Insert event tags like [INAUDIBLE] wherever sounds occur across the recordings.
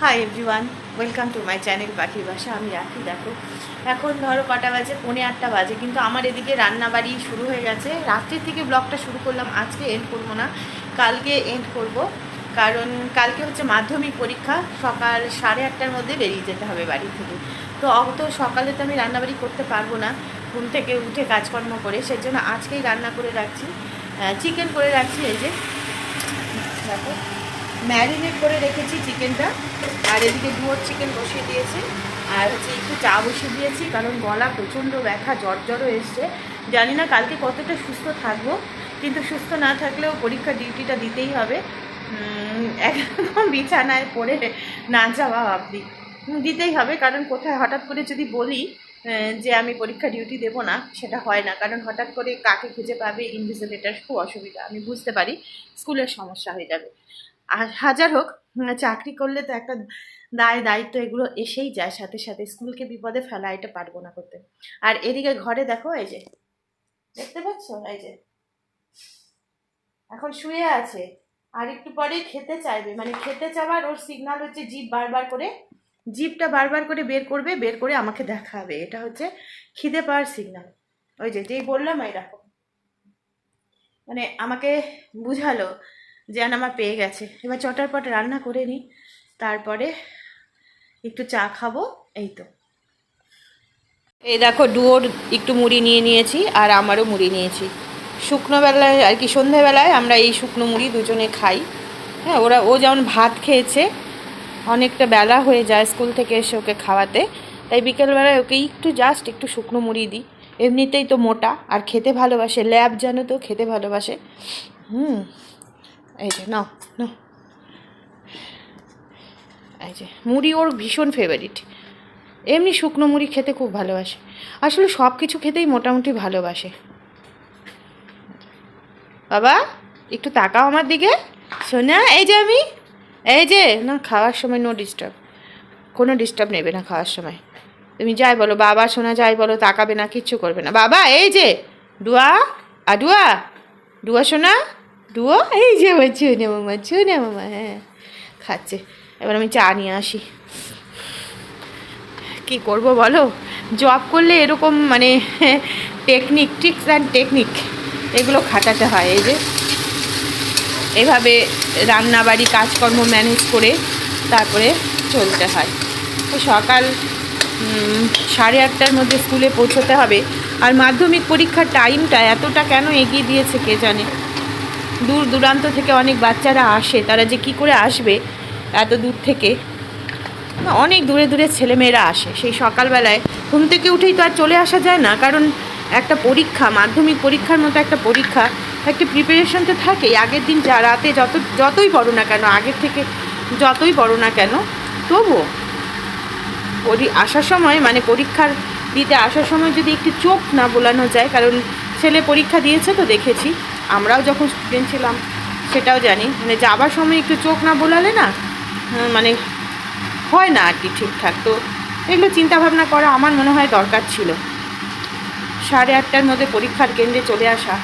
Hi everyone welcome to my channel পাখির বাসা আমি রাখি, দেখো। এখন ধরো কটা বাজে, পৌনে আটটা বাজে, কিন্তু আমার এদিকে রান্নাবাড়ি শুরু হয়ে গেছে। রাত্রির থেকে ব্লগটা শুরু করলাম, আজকে এন্ড করব না, কালকে এন্ড করব। কারণ কালকে হচ্ছে মাধ্যমিক পরীক্ষা, সকাল সাড়ে আটটার মধ্যে বেরিয়ে যেতে হবে বাড়ি থেকে। তো অত সকালে তো আমি রান্নাবাড়ি করতে পারব না, ঘুম থেকে উঠে কাজকর্ম করে, সেজন্য আজকেই রান্না করে রাখছি। চিকেন করে রাখছি, এই যে। দেখো। ম্যারিনেট করে রেখেছি চিকেনটা। আর এদিকে দুয়োর চিকেন বসিয়ে দিয়েছি। আর হচ্ছে একটু চা বসিয়ে দিয়েছি, কারণ গলা প্রচণ্ড ব্যথা জ্বর জ্বরও এসছে। জানি না কালকে কতটা সুস্থ থাকব, কিন্তু সুস্থ না থাকলেও পরীক্ষা ডিউটিটা দিতেই হবে। একদম বিছানায় পড়ে না যাওয়া অবধি। দিতেই হবে, কারণ কোথায় হঠাৎ করে যদি বলি যে আমি পরীক্ষা ডিউটি দেবো না, সেটা হয় না। কারণ হঠাৎ করে কাকে খুঁজে পাবে, ইনভিজিলেটার খুব অসুবিধা, আমি বুঝতে পারি, স্কুলের সমস্যা হয়ে যাবে। আর হাজার হোক চাকরি করলে তো একটা দায়, দায়িত্ব এগুলো এসেই যায়। সাথে সাথে স্কুলকে বিপদে ফেলা, এটা পারব না করতে। আর এদিকে ঘরে দেখো, এই যে, দেখতে পাচ্ছ? এই যে, এখন শুয়ে আছে। আর একটু পরে খেতে চাইবে। মানে খেতে চাওয়ার ওর সিগনাল হচ্ছে জিভ বারবার করে, জিভটা বারবার করে বের করবে, বের করে আমাকে দেখাবে। এটা হচ্ছে খিদে পাওয়ার সিগনাল ওই যে, যেই বললাম, এই দেখো মানে আমাকে বুঝালো আন আমার পেয়ে গেছে। এবার চটার পট রান্না করে নিই। তারপরে একটু চা খাব, এই তো। এই দেখো, ডুয়োর একটু মুড়ি নিয়ে নিয়েছি আর আমারও মুড়ি নিয়েছি। শুকনো বেলায় আর কি সন্ধেবেলায় আমরা এই শুকনো মুড়ি দুজনে খাই। হ্যাঁ ওরা, ও যেমন ভাত খেয়েছে, অনেকটা বেলা হয়ে যায় স্কুল থেকে এসে ওকে খাওয়াতে। তাই বিকেলবেলায় ওকে একটু জাস্ট একটু শুকনো মুড়ি দিই। এমনিতেই তো মোটা, আর খেতে ভালোবাসে, ল্যাব জানো তো খেতে ভালোবাসে। হুম। এই যে, নাও নাও। এই যে, মুড়ি ওর ভীষণ ফেভারিট এমনি শুকনো মুড়ি খেতে খুব ভালোবাসে। আসলে সব কিছু খেতেই মোটামুটি ভালোবাসে। বাবা, একটু তাকাও আমার দিকে। শোনা এই যে আমি। এই যে, না, খাওয়ার সময় নো ডিস্টার্ব কোনো ডিস্টার্ব নেবে না খাওয়ার সময়। তুমি যাই বলো, বাবা শোনা যাই বলো, তাকাবে না, কিচ্ছু করবে না। বাবা, এই যে ডুয়া আ ডুয়া শোনা ডুয়ো এই যে আমার চুনে মামা চুনে মামা হ্যাঁ। খাচ্ছে। এবার আমি চা নিয়ে আসি। কি করব বলো? জব করলে এরকম মানে টেকনিক ট্রিক্স অ্যান্ড টেকনিক এগুলো খাটাতে হয়। এই যে, এভাবে রান্নাবাড়ি, কাজকর্ম ম্যানেজ করে তারপরে চলতে হয়। তো সকাল সাড়ে আটটার মধ্যে স্কুলে পৌঁছতে হবে। আর মাধ্যমিক পরীক্ষার টাইমটা এতটা কেন এগিয়ে দিয়েছে কে জানে? দূর দূরান্ত থেকে অনেক বাচ্চারা আসে, তারা যে কি করে আসবে এত দূর থেকে? অনেক দূরে দূরে ছেলেমেয়েরা আসে। সেই সকালবেলায় ঘুম থেকে উঠেই তো আর চলে আসা যায় না, কারণ একটা পরীক্ষা, মাধ্যমিক পরীক্ষার মতো একটা পরীক্ষা, একটা প্রিপারেশন তো থাকেই। আগের দিন যা রাতে যত, যতই পড়ো না কেন, আগের থেকে যতই পড়ো না কেন তবুও আসার সময় মানে পরীক্ষার দিতে আসার সময় যদি একটু চোখ না বোলানো যায়, কারণ ছেলে পরীক্ষা দিয়েছে তো দেখেছি আমরাও যখন স্টুডেন্ট ছিলাম, সেটাও জানি। মানে যাবার সময় একটু চোখ না বোলালে না মানে হয় না আর কি ঠিকঠাক। তো এগুলো চিন্তাভাবনা করা আমার মনে হয় দরকার ছিল। সাড়ে আটটার মধ্যে পরীক্ষার কেন্দ্রে চলে আসা,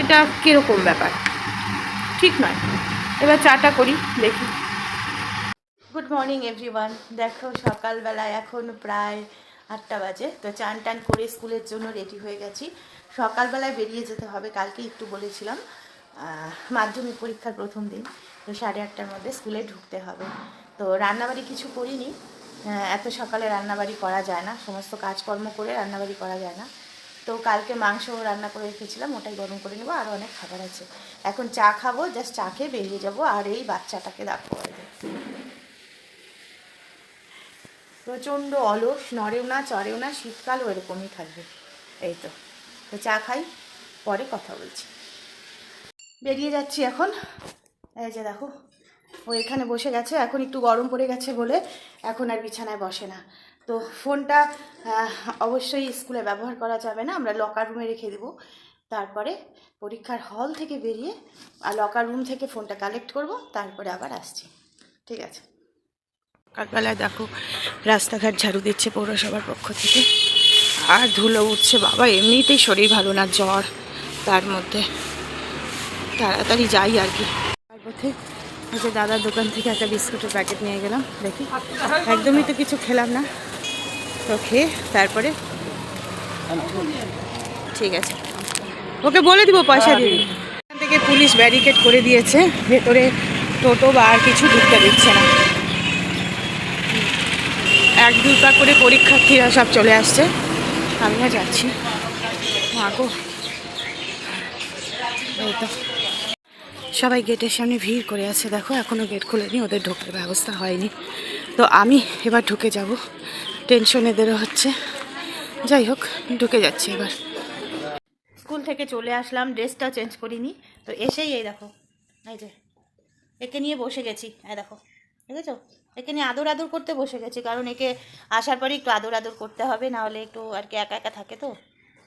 এটা কীরকম ব্যাপার? ঠিক নয়। এবার চাটা করি, দেখি। গুড মর্নিং এভরিওয়ান দেখো, সকালবেলা এখন প্রায় আটটা বাজে। তো চান টান করে স্কুলের জন্য রেডি হয়ে গেছি। সকালবেলায় বেরিয়ে যেতে হবে, কালকে একটু বলেছিলাম। মাধ্যমিক পরীক্ষার প্রথম দিন, তো সাড়ে আটটার মধ্যে স্কুলে ঢুকতে হবে। তো রান্নাবাড়ি কিছু করিনি। এত সকালে রান্নাবাড়ি করা যায় না, সমস্ত কাজকর্ম করে রান্নাবাড়ি করা যায় না। তো কালকে মাংস রান্না করে রেখেছিলাম, ওটাই গরম করে নেব আরও অনেক খাবার আছে। এখন চা খাব, জাস্ট চা খেয়ে বেরিয়ে যাব, আর এই বাচ্চাটাকে দেখো প্রচণ্ড অলস, নড়েও না, চড়েও না, শীতকালও এরকমই থাকবে। এই তো। তো চা খাই, পরে কথা বলছি। বেরিয়ে যাচ্ছি এখন। এই যে দেখো, ও এখানে বসে গেছে, এখন একটু গরম পড়ে গেছে বলে এখন আর বিছানায় বসে না। তো ফোনটা অবশ্যই স্কুলে ব্যবহার করা যাবে না, আমরা লকার রুমে রেখে দেবো। তারপরে পরীক্ষার হল থেকে বেরিয়ে আর লকার রুম থেকে ফোনটা কালেক্ট করব, তারপরে আবার আসছি। ঠিক আছে? সকালবেলায় দেখো, রাস্তাঘাট ঝাড়ু দিচ্ছে পৌরসভার পক্ষ থেকে। আর ধুলো উঠছে বাবা, এমনিতেই শরীর ভালো না, জ্বর। তার মধ্যে তাড়াতাড়ি যাই আর কি। তার পথে যে দাদার দোকান থেকে একটা বিস্কুটের প্যাকেট নিয়ে গেলাম, দেখি। একদমই তো কিছু খেলাম না। তো খেয়ে তারপরে ঠিক আছে। ওকে বলে দিব পয়সা দিয়ে। দিবি। এখান থেকে পুলিশ ব্যারিকেড করে দিয়েছে, ভেতরে টোটো বা আর কিছু ঢুকতে দিচ্ছে না। এক দুটা করে পরীক্ষার্থীরা সব চলে আসছে। আমিও যাচ্ছি। মাগো। সবাই গেটের সামনে ভিড় করে আছে, দেখো এখনও গেট খুলেনি, ওদের ঢোকার ব্যবস্থা হয়নি। তো আমি এবার ঢুকে যাব, টেনশন এদেরও হচ্ছে। যাই হোক, ঢুকে যাচ্ছি এবার। স্কুল থেকে চলে আসলাম ড্রেসটা চেঞ্জ করিনি। তো এসেই এই দেখো, এই যে, একে নিয়ে বসে গেছি, এই দেখো। দেখেছ? একে নিয়ে আদর আদর করতে বসে গেছি, কারণ একে আসার পরে একটু আদর আদর করতে হবে, না হলে একটু আর কি একা একা থাকে তো।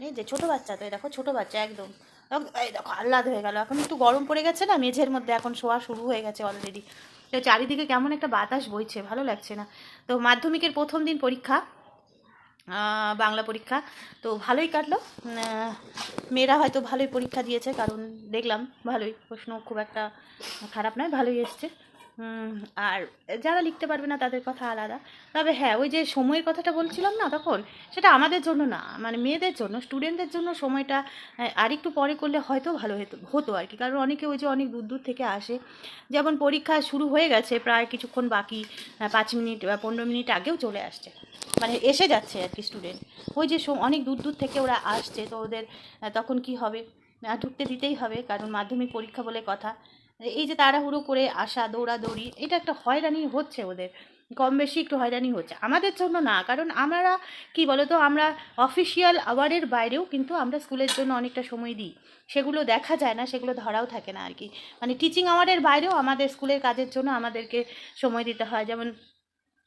এই যে ছোটো বাচ্চা তো, এই দেখো ছোটো বাচ্চা একদম। এক- এই দেখো আহ্লাদ হয়ে গেল। এখন একটু গরম পড়ে গেছে না, মেঝের মধ্যে এখন শোয়া শুরু হয়ে গেছে অলরেডি তো চারিদিকে কেমন একটা বাতাস বইছে, ভালো লাগছে না। তো মাধ্যমিকের প্রথম দিন পরীক্ষা বাংলা পরীক্ষা, তো ভালোই কাটলো। মেয়েরা হয়তো ভালোই পরীক্ষা দিয়েছে, কারণ দেখলাম ভালোই, প্রশ্ন খুব একটা খারাপ নয়, ভালোই এসছে। আর যারা লিখতে পারবে না তাদের কথা আলাদা। তবে হ্যাঁ ওই যে সময়ের কথাটা বলছিলাম না তখন সেটা আমাদের জন্য না মানে মেয়েদের জন্য স্টুডেন্টদের জন্য সময়টা আহ, আরেকটু পরে করলে হয়তো ভালো হতো হতো আর কি। কারণ অনেকে ওই যে অনেক দূর দূর থেকে আসে যেমন পরীক্ষা শুরু হয়ে গেছে প্রায় কিছুক্ষণ বাকি পাঁচ মিনিট বা পনেরো মিনিট আগেও চলে আসছে। মানে এসে যাচ্ছে আর কি স্টুডেন্ট ওই যে অনেক দূর দূর থেকে ওরা আসছে তো ওদের তখন কি হবে? ঢুকতে দিতেই হবে কারণ মাধ্যমিক পরীক্ষা বলে কথা। এই যে তাড়াহুড়ো করে আসা, দৌড়াদৌড়ি, এটা একটা হয়রানি হচ্ছে ওদের। কম বেশি একটু হয়রানি হচ্ছে। আমাদের জন্য না, কারণ আমরা, কি বলতো, আমরা অফিসিয়াল আওয়ারের বাইরেও কিন্তু আমরা স্কুলের জন্য অনেকটা সময় দিই। সেগুলো দেখা যায় না, সেগুলো ধরাও থাকে না আর কি। মানে টিচিং আওয়ারের বাইরেও আমাদের স্কুলের কাজের জন্য আমাদেরকে সময় দিতে হয়। যেমন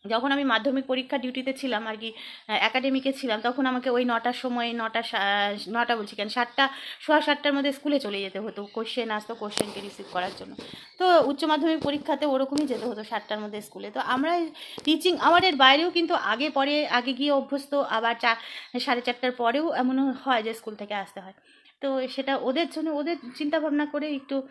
যখন আমি মাধ্যমিক পরীক্ষা ডিউটিতে ছিলাম আর কি একাডেমিকে ছিলাম, তখন আমাকে ওই নটার সময়, নটা নটা বলছি কেন, সাতটা, সোয়া সাতটার মধ্যে স্কুলে চলে যেতে হতো কোশ্চেন আসতো কোশ্চেনকে রিসিভ করার জন্য। তো উচ্চ মাধ্যমিক পরীক্ষাতে ওরকমই যেতে হতো সাতটার মধ্যে স্কুলে। তো আমরা টিচিং আওয়ারের বাইরেও কিন্তু আগে পরে, আগে গিয়ে অভ্যস্ত, আবার চা, সাড়ে চারটার পরেও এমন হয় যে স্কুল থেকে আসতে হয়। তো সেটা ওদের জন্য, ওদের চিন্তা ভাবনা করে একটু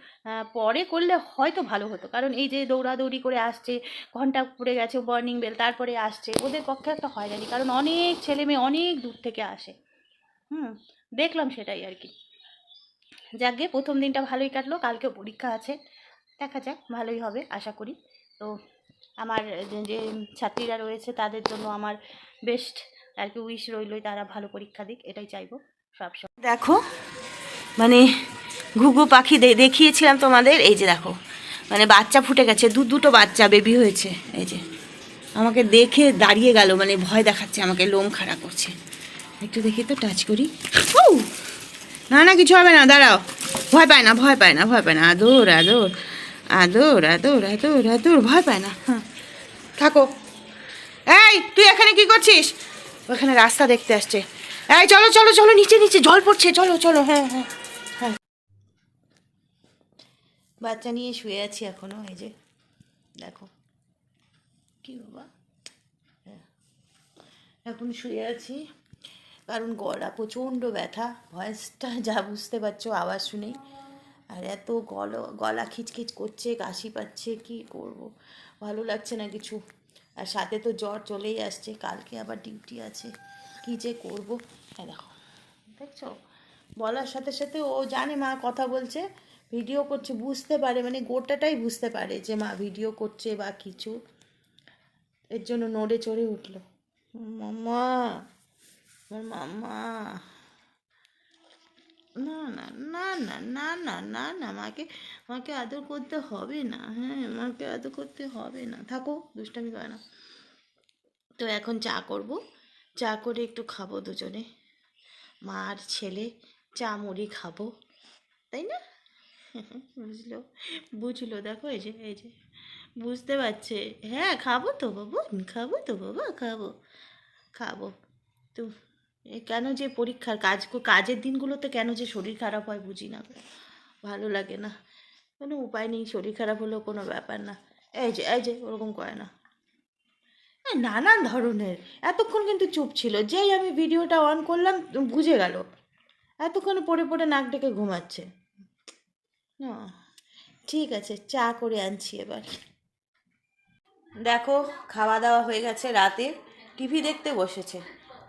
পরে করলে হয়তো ভালো হতো। কারণ এই যে দৌড়াদৌড়ি করে আসছে, ঘণ্টা পড়ে গেছে মর্নিং বেল তারপরে আসছে, ওদের পক্ষে একটা হয় হয়রানি। কারণ অনেক ছেলে মেয়ে অনেক দূর থেকে আসে। হুম, দেখলাম সেটাই আর কি। যাকে প্রথম দিনটা ভালোই কাটলো, কালকেও পরীক্ষা আছে। দেখা যাক, ভালোই হবে, আশা করি। তো আমার যে- ছাত্রীরা রয়েছে, তাদের জন্য আমার বেস্ট আর কি উইশ রইলই, তারা ভালো পরীক্ষা দিক, এটাই চাইব সবসময় দেখো মানে ঘুঘু পাখি দেখিয়েছিলাম তোমাদের, এই যে দেখো মানে বাচ্চা ফুটে গেছে, দু দুটো বাচ্চা বেবি হয়েছে, এই যে। আমাকে দেখে দাঁড়িয়ে গেল মানে ভয় দেখাচ্ছে, আমাকে লোম খাড়া করছে। একটু দেখি তো টাচ করি। ও না না, কিছু হবে না, দাঁড়াও। ভয় পায় না, ভয় পায় না, ভয় পায় না। আদর আদর আদর আদর আদর আদর, ভয় পায় না হ্যাঁ। থাকো। এই, তুই এখানে কি করছিস? ওখানে রাস্তা দেখতে আসছে। এই, চলো চলো চলো, নিচে নিচে, জল পড়ছে, চলো চলো হ্যাঁ হ্যাঁ হ্যাঁ। বাচ্চা নিয়ে শুয়ে আছি এখনও, এই যে, দেখো। কি বাবা? হ্যাঁ। এখন শুয়ে আছি, কারণ গলা প্রচণ্ড ব্যথা, ভয়েসটা যা বুঝতে পারছ, আওয়াজ শুনেই। আর এত গল, গলা খিচখিচ করছে, কাশি পাচ্ছে, কি করব? ভালো লাগছে না কিছু। আর সাথে তো জ্বর চলেই আসছে, কালকে আবার ডিউটি আছে, কি যে করব? হ্যাঁ দেখো, দেখছ? বলার সাথে সাথে ও জানে মা কথা বলছে ভিডিও করছে, বুঝতে পারে মানে গোটাটাই বুঝতে পারে যে মা ভিডিও করছে বা কিছু। এর জন্য নড়ে চড়ে উঠল। মাম্মা, আমার মাম্মা। না না না না না না না না, মাকে মাকে আদর করতে হবে না হ্যাঁ মাকে আদর করতে হবে না। থাকো, দুষ্টামি করে না। তো এখন চা করব। চা করে একটু খাব দুজনে। মা আর ছেলে চা মুড়ি খাব, তাই না? [LAUGHS] বুঝলো বুঝলো, দেখো এই যে এই যে, বুঝতে পারছে। হ্যাঁ খাব তো বাবু, খাব তো বাবা, খাব খাব। তো কেন যে পরীক্ষার কাজ, কাজের দিনগুলোতে কেন যে শরীর খারাপ হয় বুঝি না। ভালো লাগে না। কোনো উপায় নেই, শরীর খারাপ হলেও কোনো ব্যাপার না। এই যে এই যে, ওরকম করে না। নানান ধরনের। এতক্ষণ কিন্তু চুপ ছিল। যেই আমি ভিডিওটা অন করলাম, বুঝে গেল। এতক্ষণ পড়ে পড়ে নাক ডেকে ঘুমাচ্ছে। না, ঠিক আছে, চা করে আনছি এবার। দেখো খাওয়া দাওয়া হয়ে গেছে রাতে। টিভি দেখতে বসেছে।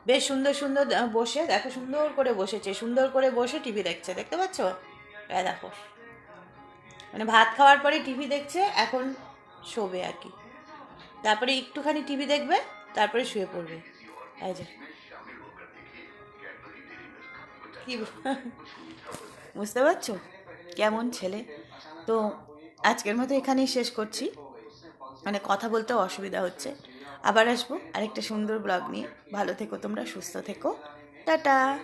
বেশ সুন্দর সুন্দর বসে, দেখো সুন্দর করে বসেছে। সুন্দর করে বসে টিভি দেখছে, দেখতে পাচ্ছ? দেখো। মানে ভাত খাওয়ার পরে টিভি দেখছে, এখন শোবে আর কি। তারপরে একটুখানি টিভি দেখবে, তারপরে শুয়ে পড়বে। এই যে। কি বুঝতে পারছ? কেমন ছেলে। তো আজকের মতো এখানেই শেষ করছি। মানে কথা বলতেও অসুবিধা হচ্ছে। আবার আসব আরেকটা সুন্দর ব্লগ নিয়ে। ভালো থেকো তোমরা, সুস্থ থেকো। টাটা।